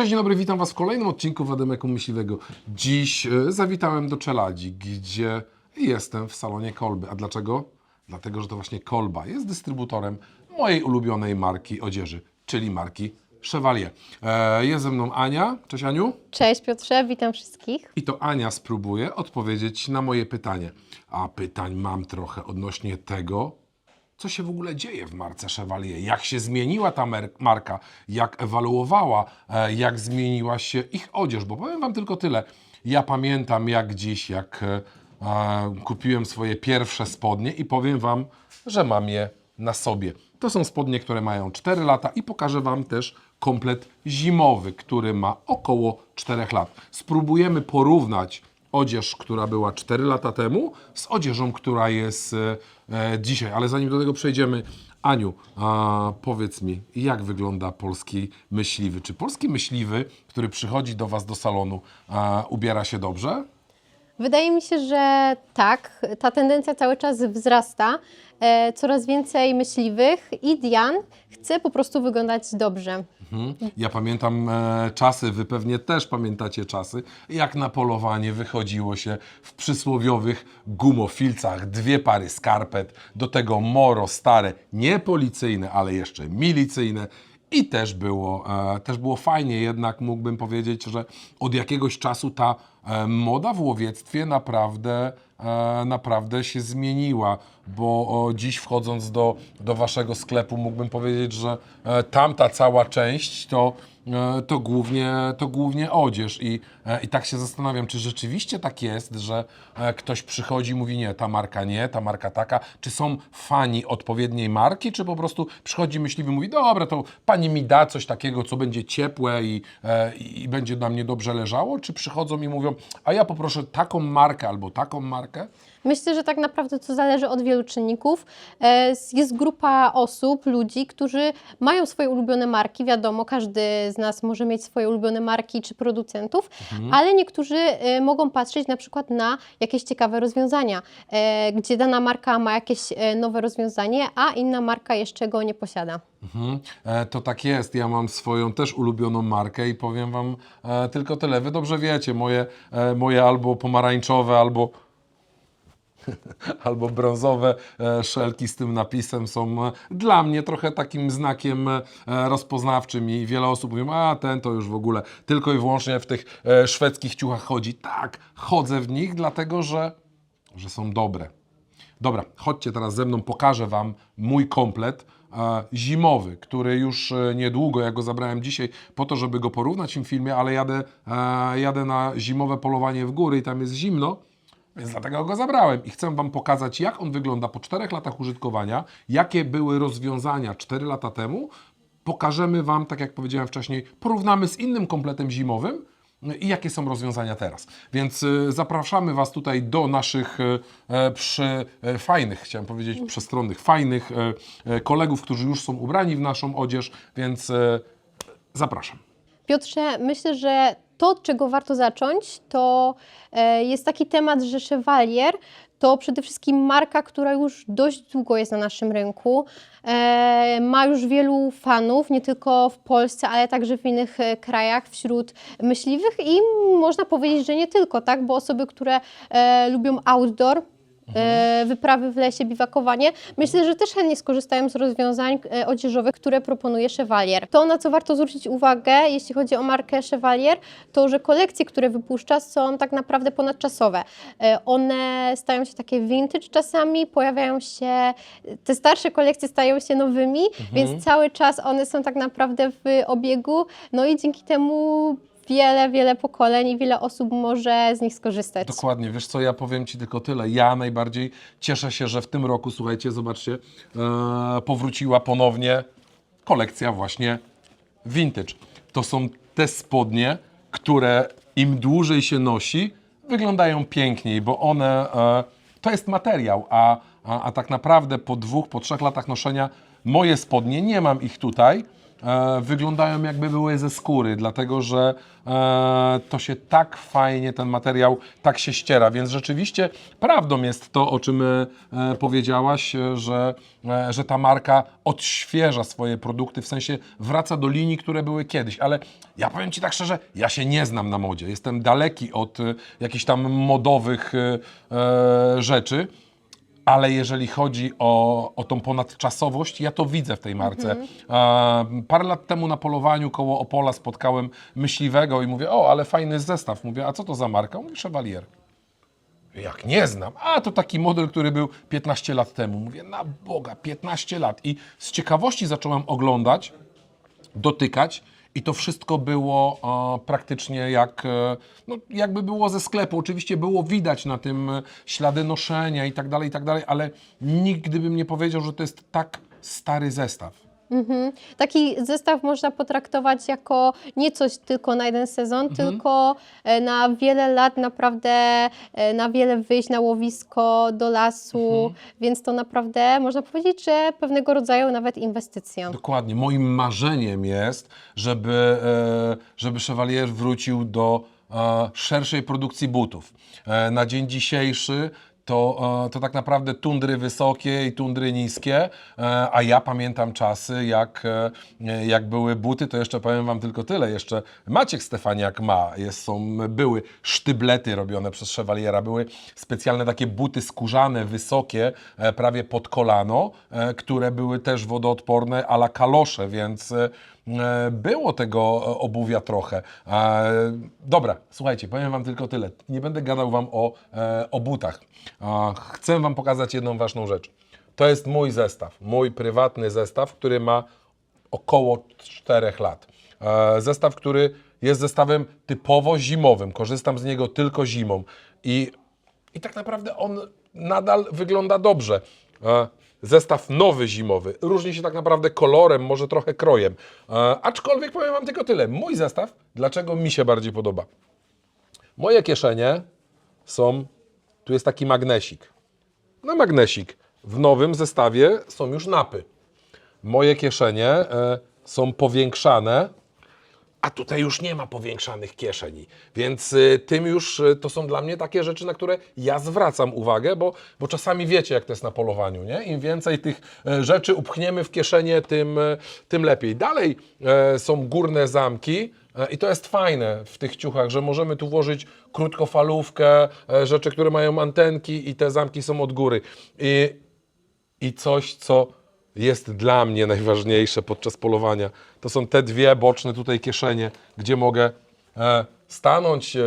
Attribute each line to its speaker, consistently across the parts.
Speaker 1: Cześć, dzień dobry, witam Was w kolejnym odcinku Wademeku Myśliwego. Dziś e, zawitałem do Czeladzi, gdzie jestem w salonie Kolby. A dlaczego? Dlatego, że to właśnie Kolba jest dystrybutorem mojej ulubionej marki odzieży, czyli marki Chevalier. E, jest ze mną Ania. Cześć Aniu.
Speaker 2: Cześć Piotrze, witam wszystkich.
Speaker 1: I to Ania spróbuje odpowiedzieć na moje pytanie. A pytań mam trochę odnośnie tego, co się w ogóle dzieje w marce Chevalier, jak się zmieniła ta marka, jak ewaluowała, e, jak zmieniła się ich odzież, bo powiem Wam tylko tyle. Ja pamiętam jak dziś, jak e, kupiłem swoje pierwsze spodnie i powiem Wam, że mam je na sobie. To są spodnie, które mają 4 lata i pokażę Wam też komplet zimowy, który ma około 4 lat. Spróbujemy porównać odzież, która była 4 lata temu, z odzieżą, która jest e, dzisiaj. Ale zanim do tego przejdziemy, Aniu, a, powiedz mi, jak wygląda polski myśliwy? Czy polski myśliwy, który przychodzi do Was do salonu, a, ubiera się dobrze?
Speaker 2: Wydaje mi się, że tak, ta tendencja cały czas wzrasta. E, coraz więcej myśliwych i Dian chce po prostu wyglądać dobrze.
Speaker 1: Mhm. Ja pamiętam e, czasy, wy pewnie też pamiętacie czasy, jak na polowanie wychodziło się w przysłowiowych gumofilcach, dwie pary skarpet, do tego moro stare, nie policyjne, ale jeszcze milicyjne. I też było, e, też było fajnie, jednak mógłbym powiedzieć, że od jakiegoś czasu ta e, moda w łowiectwie naprawdę, e, naprawdę się zmieniła, bo dziś wchodząc do, do waszego sklepu mógłbym powiedzieć, że tamta cała część to, to, głównie, to głównie odzież. I, e, i tak się zastanawiam, czy rzeczywiście tak jest, że e, ktoś przychodzi i mówi nie, ta marka nie, ta marka taka, czy są fani odpowiedniej marki, czy po prostu przychodzi myśliwy mówi dobra, to pani mi da coś takiego, co będzie ciepłe i, e, i będzie na mnie dobrze leżało, czy przychodzą i mówią, a ja poproszę taką markę albo taką markę,
Speaker 2: Myślę, że tak naprawdę to zależy od wielu czynników. E, Jest grupa osób, ludzi, którzy mają swoje ulubione marki. Wiadomo, każdy z nas może mieć swoje ulubione marki czy producentów, ale niektórzy e, mogą patrzeć na przykład na jakieś ciekawe rozwiązania, e, gdzie dana marka ma jakieś nowe rozwiązanie, a inna marka jeszcze go nie posiada.
Speaker 1: Mhm. To tak jest. Ja mam swoją też ulubioną markę i powiem Wam tylko tyle. Wy dobrze wiecie, moje, moje albo pomarańczowe, albo albo brązowe e, szelki z tym napisem są e, dla mnie trochę takim znakiem e, rozpoznawczym i wiele osób mówi, a ten to już w ogóle tylko i wyłącznie w tych szwedzkich ciuchach chodzi. Tak, chodzę w nich, dlatego że, że są dobre. Dobra, chodźcie teraz ze mną, pokażę Wam mój komplet zimowy, który już niedługo, ja go zabrałem dzisiaj po to, żeby go porównać w tym filmie, ale jadę, jadę na zimowe polowanie w góry i tam jest zimno, więc dlatego go zabrałem i chcę Wam pokazać, jak on wygląda po 4 latach użytkowania, jakie były rozwiązania 4 lata temu. Pokażemy Wam, tak jak powiedziałem wcześniej, porównamy z innym kompletem zimowym no i jakie są rozwiązania teraz. Więc y, zapraszamy Was tutaj do naszych y, e, przy, e, fajnych, chciałem powiedzieć przestronnych, fajnych e, kolegów, którzy już są ubrani w naszą odzież, więc zapraszam.
Speaker 2: Piotrze, myślę, że to, od czego warto zacząć, to e, jest taki temat, że Chevalier to przede wszystkim marka, która już dość długo jest na naszym rynku. E, ma już wielu fanów, nie tylko w Polsce, ale także w innych e, krajach wśród myśliwych i można powiedzieć, że nie tylko, tak? Bo osoby, które lubią outdoor, e, wyprawy w lesie, biwakowanie. Myślę, że też chętnie skorzystają z rozwiązań e, odzieżowych, które proponuje Chevalier. To, na co warto zwrócić uwagę, jeśli chodzi o markę Chevalier, to, że kolekcje, które wypuszcza, są tak naprawdę ponadczasowe. E, One stają się takie vintage czasami, pojawiają się, te starsze kolekcje stają się nowymi, więc cały czas one są tak naprawdę w obiegu, no i dzięki temu wiele, wiele pokoleń i wiele osób może z nich skorzystać.
Speaker 1: Dokładnie, wiesz co, ja powiem Ci tylko tyle. Ja najbardziej cieszę się, że w tym roku, słuchajcie, zobaczcie, e, powróciła ponownie kolekcja właśnie vintage. To są te spodnie, które im dłużej się nosi, wyglądają piękniej, bo one, e, to jest materiał, a, a, a tak naprawdę po dwóch, po trzech latach noszenia moje spodnie, nie mam ich tutaj, e, wyglądają jakby były ze skóry, dlatego że e, to się tak fajnie, ten materiał tak się ściera, więc rzeczywiście prawdą jest to, o czym e, powiedziałaś, e, że, e, że ta marka odświeża swoje produkty, w sensie wraca do linii, które były kiedyś, ale ja powiem Ci tak szczerze, ja się nie znam na modzie, jestem daleki od e, jakichś tam modowych e, e, rzeczy, ale jeżeli chodzi o, o tą ponadczasowość, ja to widzę w tej marce. E, parę lat temu na polowaniu koło Opola spotkałem myśliwego i mówię, o, ale fajny zestaw. Mówię, a co to za marka? On Mówi, Chevalier. Jak nie znam. A to taki model, który był 15 lat temu. Mówię, na Boga, 15 lat. I z ciekawości zacząłem oglądać, dotykać i to wszystko było e, praktycznie jak, e, no, jakby było ze sklepu. Oczywiście było widać na tym e, ślady noszenia i tak dalej, i tak dalej, ale nigdy bym nie powiedział, że to jest tak stary zestaw.
Speaker 2: Mhm. Taki zestaw można potraktować jako nie coś tylko na jeden sezon,
Speaker 1: Mhm.
Speaker 2: tylko e, na wiele lat naprawdę, e, na wiele wyjść na łowisko, do lasu,
Speaker 1: Mhm.
Speaker 2: więc to naprawdę można powiedzieć, że pewnego rodzaju nawet inwestycja.
Speaker 1: Dokładnie. Moim marzeniem jest, żeby, e, żeby Chevalier wrócił do e, szerszej produkcji butów. E, Na dzień dzisiejszy to, e, to tak naprawdę tundry wysokie i tundry niskie, e, a ja pamiętam czasy, jak, e, jak były buty, to jeszcze powiem Wam tylko tyle, jeszcze Maciek Stefaniak ma, jest, są, były sztyblety robione przez Chevaliera, były specjalne takie buty skórzane, wysokie, prawie pod kolano, które były też wodoodporne a la kalosze, więc było tego e, obuwia trochę. E, Dobra, słuchajcie, powiem Wam tylko tyle. Nie będę gadał Wam o, e, o butach. Chcę Wam pokazać jedną ważną rzecz. To jest mój zestaw, mój prywatny zestaw, który ma około 4 lat. E, Zestaw, który jest zestawem typowo zimowym. Korzystam z niego tylko zimą. I, i tak naprawdę on nadal wygląda dobrze. Zestaw nowy zimowy. Różni się tak naprawdę kolorem, może trochę krojem. E, Aczkolwiek powiem Wam tylko tyle. Mój zestaw, dlaczego mi się bardziej podoba? Moje kieszenie są. Tu jest taki magnesik. Na magnesik. W nowym zestawie są już napy. Moje kieszenie e, są powiększane, a tutaj już nie ma powiększanych kieszeni. Więc y, tym już y, to są dla mnie takie rzeczy, na które ja zwracam uwagę, bo, bo czasami wiecie, jak to jest na polowaniu, nie? Im więcej tych e, rzeczy upchniemy w kieszenie, tym, e, tym lepiej. Dalej e, są górne zamki. I to jest fajne w tych ciuchach, że możemy tu włożyć krótkofalówkę, rzeczy, które mają antenki i te zamki są od góry. I, i coś, co jest dla mnie najważniejsze podczas polowania, to są te dwie boczne tutaj kieszenie, gdzie mogę e, stanąć e,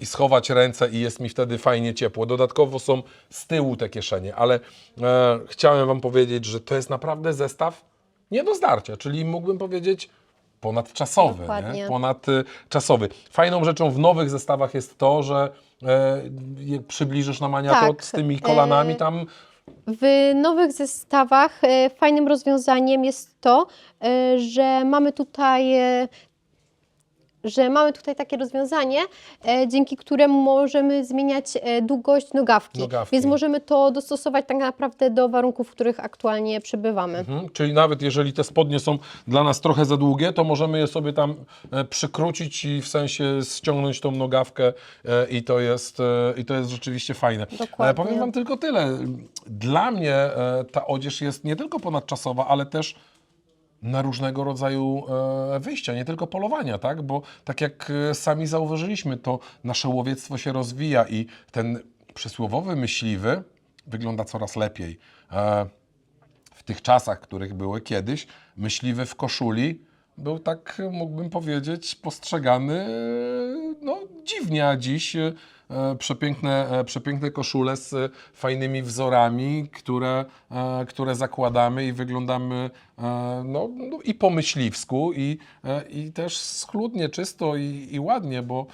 Speaker 1: i schować ręce i jest mi wtedy fajnie ciepło. Dodatkowo są z tyłu te kieszenie, ale e, chciałem Wam powiedzieć, że to jest naprawdę zestaw nie do zdarcia, czyli mógłbym powiedzieć ponadczasowy,
Speaker 2: Dokładnie.
Speaker 1: nie? ponadczasowy. Fajną rzeczą w nowych zestawach jest to, że e, przybliżysz na maniato
Speaker 2: Tak,
Speaker 1: z tymi kolanami
Speaker 2: e,
Speaker 1: tam
Speaker 2: W nowych zestawach e, fajnym rozwiązaniem jest to, e, że mamy tutaj e, że mamy tutaj takie rozwiązanie, e, dzięki któremu możemy zmieniać e, długość nogawki.
Speaker 1: Nogawki.
Speaker 2: Więc możemy to dostosować tak naprawdę do warunków, w których aktualnie przebywamy.
Speaker 1: Mhm, Czyli nawet jeżeli te spodnie są dla nas trochę za długie, to możemy je sobie tam e, przykrócić i w sensie ściągnąć tą nogawkę e, i to jest, e, i to jest rzeczywiście fajne.
Speaker 2: Dokładnie.
Speaker 1: E, Powiem Wam tylko tyle. Dla mnie e, ta odzież jest nie tylko ponadczasowa, ale też na różnego rodzaju e, wyjścia, nie tylko polowania, tak? Bo tak jak e, sami zauważyliśmy, to nasze łowiectwo się rozwija i ten przysłowowy myśliwy wygląda coraz lepiej. E, w tych czasach, których były kiedyś, myśliwy w koszuli był tak, mógłbym powiedzieć, postrzegany no, dziwnie, a dziś przepiękne, e, przepiękne koszule z e, fajnymi wzorami, które, e, które zakładamy i wyglądamy e, no, no, i po myśliwsku, i, e, i też schludnie, czysto i, i ładnie, bo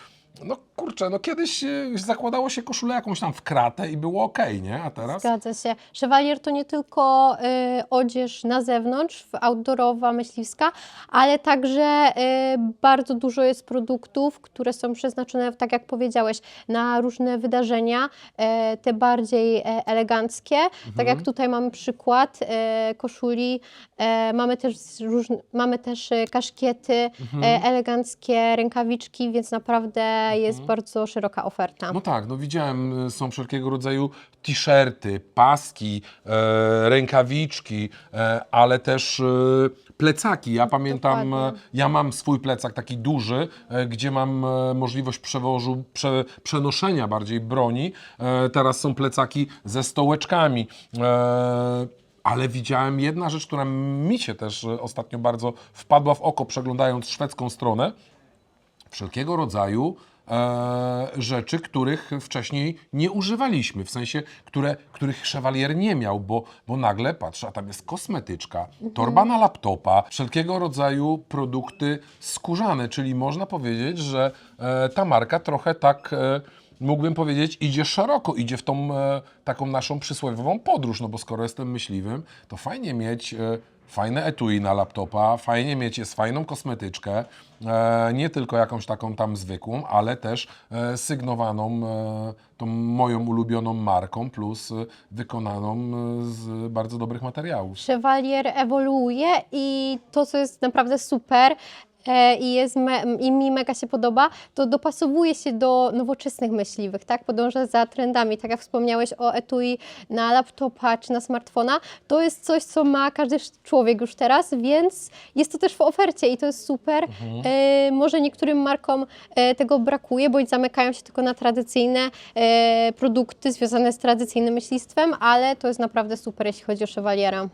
Speaker 1: No kurczę, no kiedyś e, zakładało się koszulę jakąś tam w kratę i było ok, nie? A teraz?
Speaker 2: Zgadza się. Chevalier to nie tylko y, odzież na zewnątrz, outdoorowa, myśliwska, ale także y, bardzo dużo jest produktów, które są przeznaczone, tak jak powiedziałeś, na różne wydarzenia, e, te bardziej e, eleganckie. Tak jak tutaj mamy przykład e, koszuli, e, mamy też, różne, mamy też e, kaszkiety e, eleganckie, rękawiczki, więc naprawdę jest bardzo szeroka oferta.
Speaker 1: No tak, no widziałem, y, są wszelkiego rodzaju t-shirty, paski, e, rękawiczki, e, ale też e, plecaki. Ja pamiętam,
Speaker 2: Dokładnie.
Speaker 1: e, ja mam swój plecak taki duży, e, gdzie mam e, możliwość przewożu, prze, przenoszenia bardziej broni. E, teraz są plecaki ze stołeczkami. E, ale widziałem jedna rzecz, która mi się też e, ostatnio bardzo wpadła w oko, przeglądając szwedzką stronę wszelkiego rodzaju e, rzeczy, których wcześniej nie używaliśmy, w sensie, które, których Chevalier nie miał, bo, bo nagle patrzę, a tam jest kosmetyczka, torba na laptopa, wszelkiego rodzaju produkty skórzane, czyli można powiedzieć, że e, ta marka trochę tak... E, Mógłbym powiedzieć, idzie szeroko, idzie w tą e, taką naszą przysłowiową podróż, no bo skoro jestem myśliwym, to fajnie mieć e, fajne etui na laptopa, fajnie mieć jest fajną kosmetyczkę, e, nie tylko jakąś taką tam zwykłą, ale też e, sygnowaną e, tą moją ulubioną marką, plus e, wykonaną z bardzo dobrych materiałów.
Speaker 2: Chevalier ewoluuje i to, co jest naprawdę super i, jest me, i mi mega się podoba, to dopasowuje się do nowoczesnych myśliwych, tak? Podąża za trendami. Tak jak wspomniałeś o etui na laptopa czy na smartfona, to jest coś, co ma każdy człowiek już teraz, więc jest to też w ofercie i to jest super. E, może niektórym markom e, tego brakuje, bądź zamykają się tylko na tradycyjne e, produkty związane z tradycyjnym myślistwem, ale to jest naprawdę super, jeśli chodzi o Chevaliera.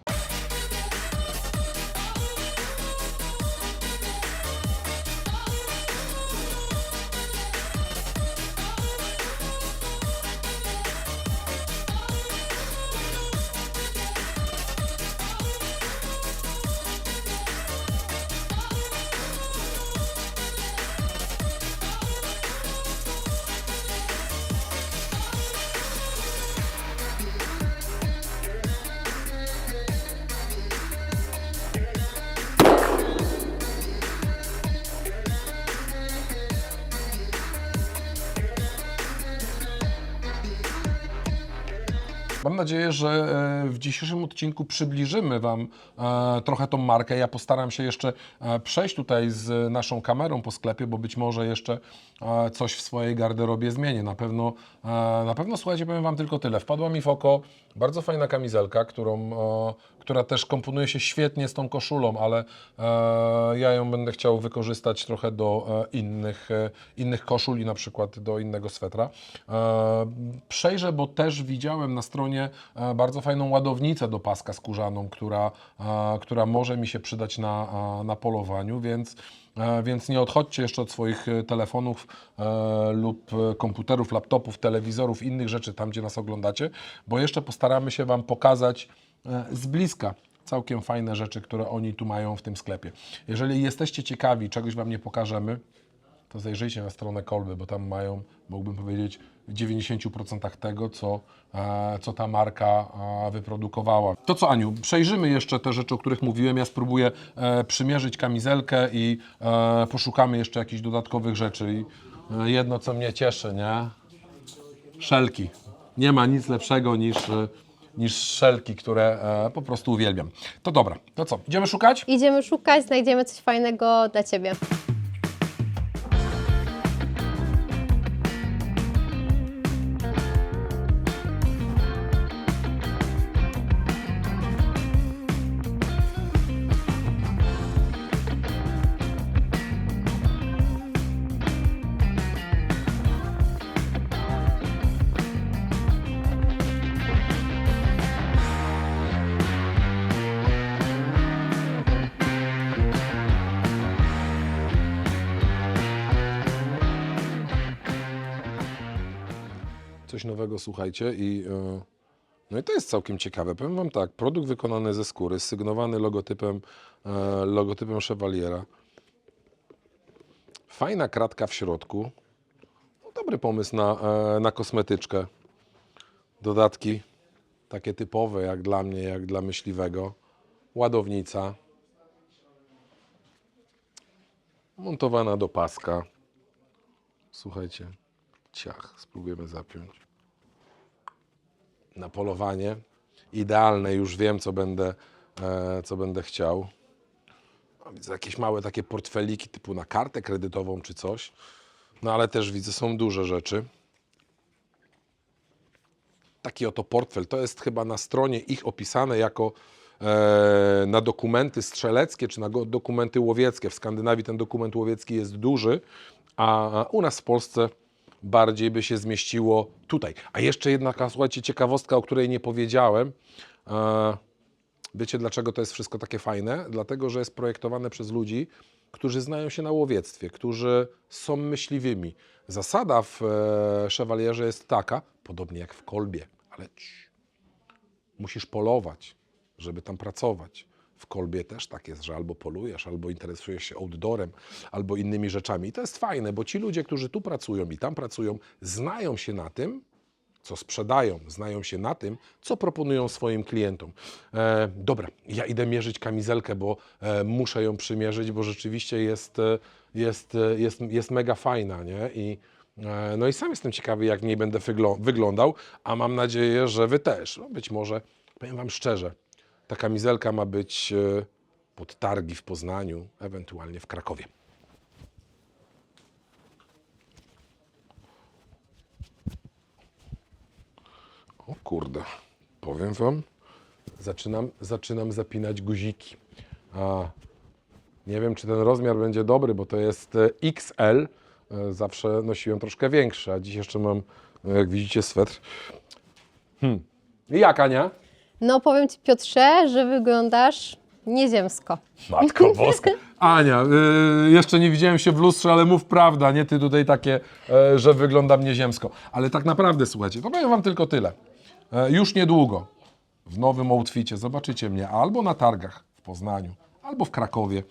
Speaker 1: Mam nadzieję, że e, w dzisiejszym odcinku przybliżymy Wam e, trochę tą markę. Ja postaram się jeszcze e, przejść tutaj z naszą kamerą po sklepie, bo być może jeszcze coś w swojej garderobie zmienię. Na pewno, na pewno słuchajcie, powiem Wam tylko tyle. Wpadła mi w oko bardzo fajna kamizelka, którą, która też komponuje się świetnie z tą koszulą, ale e, ja ją będę chciał wykorzystać trochę do e, innych, e, innych koszul i na przykład do innego swetra. E, przejrzę, bo też widziałem na stronie e, bardzo fajną ładownicę do paska skórzaną, która, e, która może mi się przydać na, e, na polowaniu, więc E, Więc nie odchodźcie jeszcze od swoich e, telefonów e, lub komputerów, laptopów, telewizorów, innych rzeczy tam, gdzie nas oglądacie, bo jeszcze postaramy się Wam pokazać z bliska całkiem fajne rzeczy, które oni tu mają w tym sklepie. Jeżeli jesteście ciekawi, czegoś Wam nie pokażemy, to zajrzyjcie na stronę Kolby, bo tam mają, mógłbym powiedzieć, w 90% tego, co, e, co ta marka e, wyprodukowała. To co, Aniu, przejrzymy jeszcze te rzeczy, o których mówiłem. Ja spróbuję e, przymierzyć kamizelkę i e, poszukamy jeszcze jakichś dodatkowych rzeczy. I e, jedno, co mnie cieszy, nie? Szelki. Nie ma nic lepszego niż, e, niż szelki, które e, po prostu uwielbiam. To dobra, to co, idziemy szukać?
Speaker 2: Idziemy szukać, znajdziemy coś fajnego dla Ciebie.
Speaker 1: Coś nowego, słuchajcie, i, e, no i to jest całkiem ciekawe. Powiem Wam tak, produkt wykonany ze skóry, sygnowany logotypem, e, logotypem Chevaliera. Fajna kratka w środku. Dobry pomysł na, e, na kosmetyczkę. Dodatki takie typowe, jak dla mnie, jak dla myśliwego. Ładownica. Montowana do paska. Słuchajcie, ciach, spróbujemy zapiąć. Na polowanie. Idealne, już wiem, co będę, e, co będę chciał. Widzę jakieś małe takie portfeliki typu na kartę kredytową czy coś. No ale też widzę, są duże rzeczy. Taki oto portfel. To jest chyba na stronie ich opisane jako e, na dokumenty strzeleckie czy na dokumenty łowieckie. W Skandynawii ten dokument łowiecki jest duży, a u nas w Polsce bardziej by się zmieściło tutaj. A jeszcze jedna, słuchajcie, ciekawostka, o której nie powiedziałem. E, Wiecie, dlaczego to jest wszystko takie fajne? Dlatego, że jest projektowane przez ludzi, którzy znają się na łowiectwie, którzy są myśliwymi. Zasada w szewalierze jest taka, podobnie jak w kolbie, ale cii, musisz polować, żeby tam pracować. W kolbie też tak jest, że albo polujesz, albo interesujesz się outdoorem, albo innymi rzeczami. I to jest fajne, bo ci ludzie, którzy tu pracują i tam pracują, znają się na tym, co sprzedają, znają się na tym, co proponują swoim klientom. E, dobra, ja idę mierzyć kamizelkę, bo e, muszę ją przymierzyć, bo rzeczywiście jest, e, jest, e, jest, jest mega fajna, nie? I, e, no i sam jestem ciekawy, jak w niej będę wyglą- wyglądał, a mam nadzieję, że Wy też. No być może, powiem Wam szczerze, ta kamizelka ma być e, pod targi w Poznaniu, ewentualnie w Krakowie. O kurde, powiem wam, zaczynam, zaczynam zapinać guziki. A nie wiem, czy ten rozmiar będzie dobry, bo to jest e, XL. E, Zawsze nosiłem troszkę większy, a dziś jeszcze mam, jak widzicie, swetr. Hmm. I jak, Ania?
Speaker 2: No powiem Ci Piotrze, że wyglądasz nieziemsko.
Speaker 1: Matko Boska. Ania, y, jeszcze nie widziałem się w lustrze, ale mów prawda, nie ty tutaj takie, e, że wyglądam nieziemsko. Ale tak naprawdę, słuchajcie, to powiem wam tylko tyle. E, już niedługo w nowym outficie zobaczycie mnie albo na targach w Poznaniu, albo w Krakowie,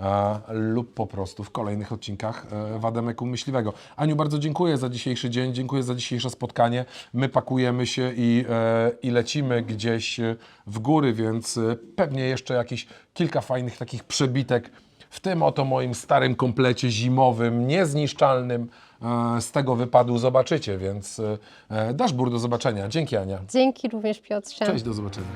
Speaker 1: e, lub po prostu w kolejnych odcinkach e, Wademeku Myśliwego. Aniu, bardzo dziękuję za dzisiejszy dzień, dziękuję za dzisiejsze spotkanie. My pakujemy się i, e, i lecimy gdzieś e, w góry, więc e, pewnie jeszcze jakieś kilka fajnych takich przebitek w tym oto moim starym komplecie zimowym, niezniszczalnym e, z tego wypadu zobaczycie, więc dashboard do zobaczenia. Dzięki Ania.
Speaker 2: Dzięki również Piotrze.
Speaker 1: Cześć, do zobaczenia.